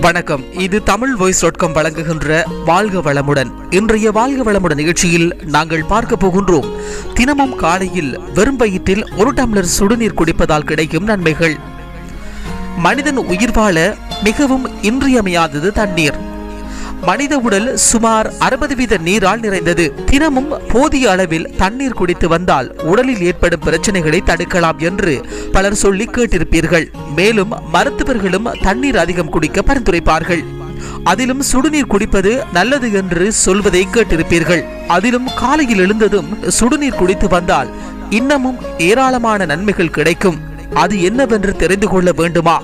வணக்கம். இது Tamil voice dot com வழங்குகின்ற வாழ்க வளமுடன். இன்றைய வாழ்க வளமுடன் நிகழ்ச்சியில் நாங்கள் பார்க்க போகின்றோம். தினமும் காலையில் வெறும் வயிற்றில் ஒரு டம்ளர் சுடுநீர் குடிப்பதால் கிடைக்கும் நன்மைகள். மனிதன் உயிர் வாழ மிகவும் இன்றியமையாதது தண்ணீர். மனித உடல் சுமார் அறுபது வீத நீரால் நிறைந்தது. தினமும் போதிய அளவில் தண்ணீர் குடித்து வந்தால் உடலில் ஏற்படும் பிரச்சனைகளை தடுக்கலாம் என்று பலர் சொல்லி கேட்டிருப்பீர்கள். மேலும் மருத்துவர்களும் தண்ணீர் அதிகம் குடிக்க பரிந்துரைப்பார்கள். அதிலும் சுடுநீர் குடிப்பது நல்லது என்று சொல்வதை கேட்டிருப்பீர்கள். அதிலும் காலையில் எழுந்ததும் சுடுநீர் குடித்து வந்தால் இன்னமும் ஏராளமான நன்மைகள் கிடைக்கும். அது என்னவென்று தெரிந்து கொள்ள வேண்டுமா?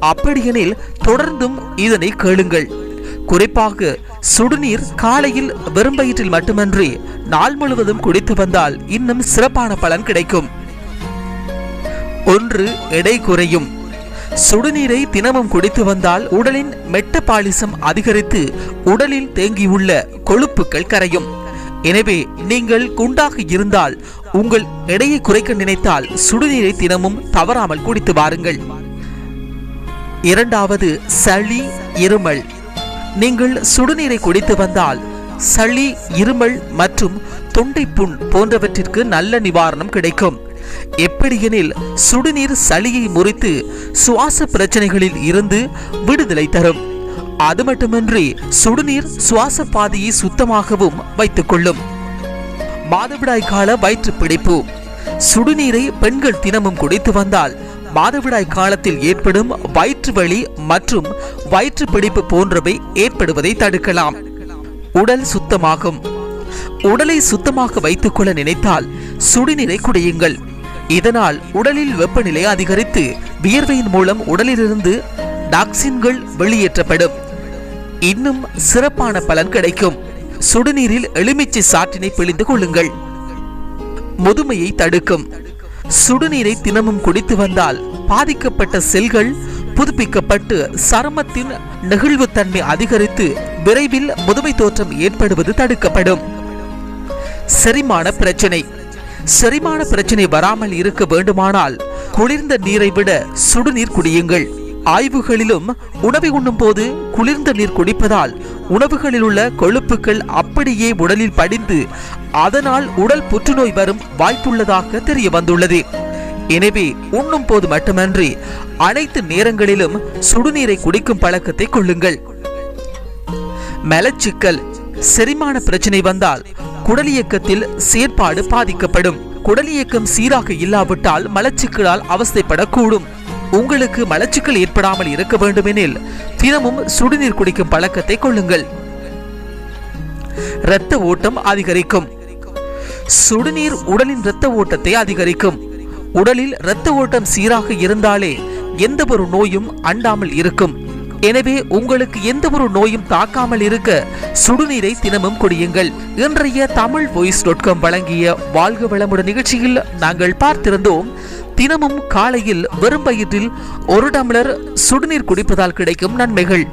அப்படியெனில் தொடர்ந்தும் இதனை கேளுங்கள். குறிப்பாக சுடுநீர் காலையில் வெறும் வயிற்றில் மட்டுமன்றி நாள் முழுவதும் குடித்து வந்தால் இன்னும் சிறப்பான பலன் கிடைக்கும். ஒன்று எடை குறையும். சுடுநீரை தினமும் குடித்து வந்தால் உடலின் மெட்டபாலிசம் அதிகரித்து உடலில் தேங்கியுள்ள கொழுப்புகள் கரையும். எனவே நீங்கள் குண்டாக இருந்தால் உங்கள் எடையை குறைக்க நினைத்தால் சுடுநீரை தினமும் தவறாமல் குடித்து வாருங்கள். இரண்டாவது சளி இருமல். நீங்கள் சுடுநீரை குடித்து வந்தால் சளி இருமல் மற்றும் தொண்டை புண் போன்றவற்றிற்கு நல்ல நிவாரணம் கிடைக்கும். எப்படியெனில் சுடுநீர் சளியை முறித்து சுவாச பிரச்சனைகளில் இருந்து விடுதலை தரும். அது மட்டுமின்றி சுடுநீர் சுவாச பாதையை சுத்தமாகவும் வைத்துக் கொள்ளும். மாதவிடாய் கால வயிற்று பிடிப்பு. சுடுநீரை பெண்கள் தினமும் குடித்து வந்தால் மாதவிடாய் காலத்தில் ஏற்படும் வயிற்று வலி மற்றும் வயிற்று பிடிப்பு போன்றவை ஏற்படுவதை தடுக்கலாம். உடல் சுத்தமாகும். உடலை சுத்தமாக வைத்துக் கொள்ள நினைத்தால் சுடுநீரை குடியுங்கள். இதனால் உடலில் வெப்பநிலை அதிகரித்து வியர்வையின் மூலம் உடலிலிருந்து டாக்சின்கள் வெளியேற்றப்படும். இன்னும் சிறப்பான பலன் கிடைக்கும். சுடுநீரில் எலுமிச்சை சாற்றினை பிழிந்து கொள்ளுங்கள். முதுமையை தடுக்கும். சுடுநீரை தினமும் குடித்து வந்தால் பாதிக்கப்பட்ட செல்கள் புதுப்பிக்கப்பட்டு சருமத்தின் நெகிழ்வுத்தன்மை அதிகரித்து விரைவில் முதுமை தோற்றம் ஏற்படுவது தடுக்கப்படும். செரிமான பிரச்சனை. செரிமான பிரச்சனை வராமல் இருக்க வேண்டுமானால் குளிர்ந்த நீரை விட சுடுநீர் குடியுங்கள். ஆய்வுகளிலும் உணவை உண்ணும் போது குளிர்ந்த நீர் குடிப்பதால் உணவுகளில் உள்ள கொழுப்புகள் அப்படியே உடலில் படிந்து அதனால் உடல் புற்றுநோய் வரும் வாய்ப்புள்ளதாக தெரிய வந்துள்ளது எனவே உண்ணும் போது மட்டுமன்றி அனைத்து நேரங்களிலும் சுடுநீரை குடிக்கும் பழக்கத்தை கொள்ளுங்கள். மலச்சிக்கல் செரிமான பிரச்சனை வந்தால் குடலியக்கத்தில் செயற்பாடு பாதிக்கப்படும். குடலியக்கம் சீராக இல்லாவிட்டால் மலச்சிக்கலால் அவஸ்தைப்படக்கூடும். உங்களுக்கு மலச்சிக்கல் ஏற்படாமல் இருக்க வேண்டுமெனில் தினமும் சுடுநீர் குடிக்கும் பழக்கத்தை கொள்ளுங்கள். இரத்த ஓட்டம் அதிகரிக்கும். சுடுநீர் உடலின் இரத்த ஓட்டத்தை அதிகரிக்கும். உடலில் இரத்த ஓட்டம் சீராக இருந்தாலே எந்த ஒரு நோயும் அண்டாமல் இருக்கும். எனவே உங்களுக்கு எந்த ஒரு நோயும் தாக்காமல் இருக்க சுடுநீரை தினமும் குடியுங்கள். இன்றைய தமிழ் வாய்ஸ் டாட் காம் வழங்கிய வாழ்க வளமுடன் நிகழ்ச்சியில் நாங்கள் பார்த்திருந்தோம் தினமும் காலையில் வெறும் வயிற்றில் ஒரு டம்ளர் சுடுநீர் குடிப்பதால் கிடைக்கும் நன்மைகள்.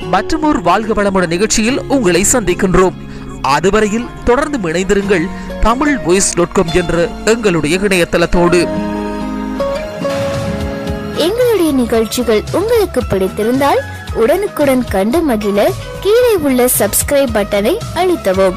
மற்றொரு வாழ்க வளமுடன் நிகழ்ச்சியில் உங்களை சந்திக்கின்றோம். அதுவரையில் தொடர்ந்து இணைந்திருங்கள் தமிழ் வாய்ஸ் டாட் காம் என்ற எங்களுடைய இணையதளத்தோடு. எங்களுடைய நிகழ்ச்சிகள் உங்களுக்கு பிடித்திருந்தால் உடனுக்குடன் கண்டு மகிழ கீழே உள்ள சப்ஸ்கிரைப் பட்டனை அழுத்தவும்.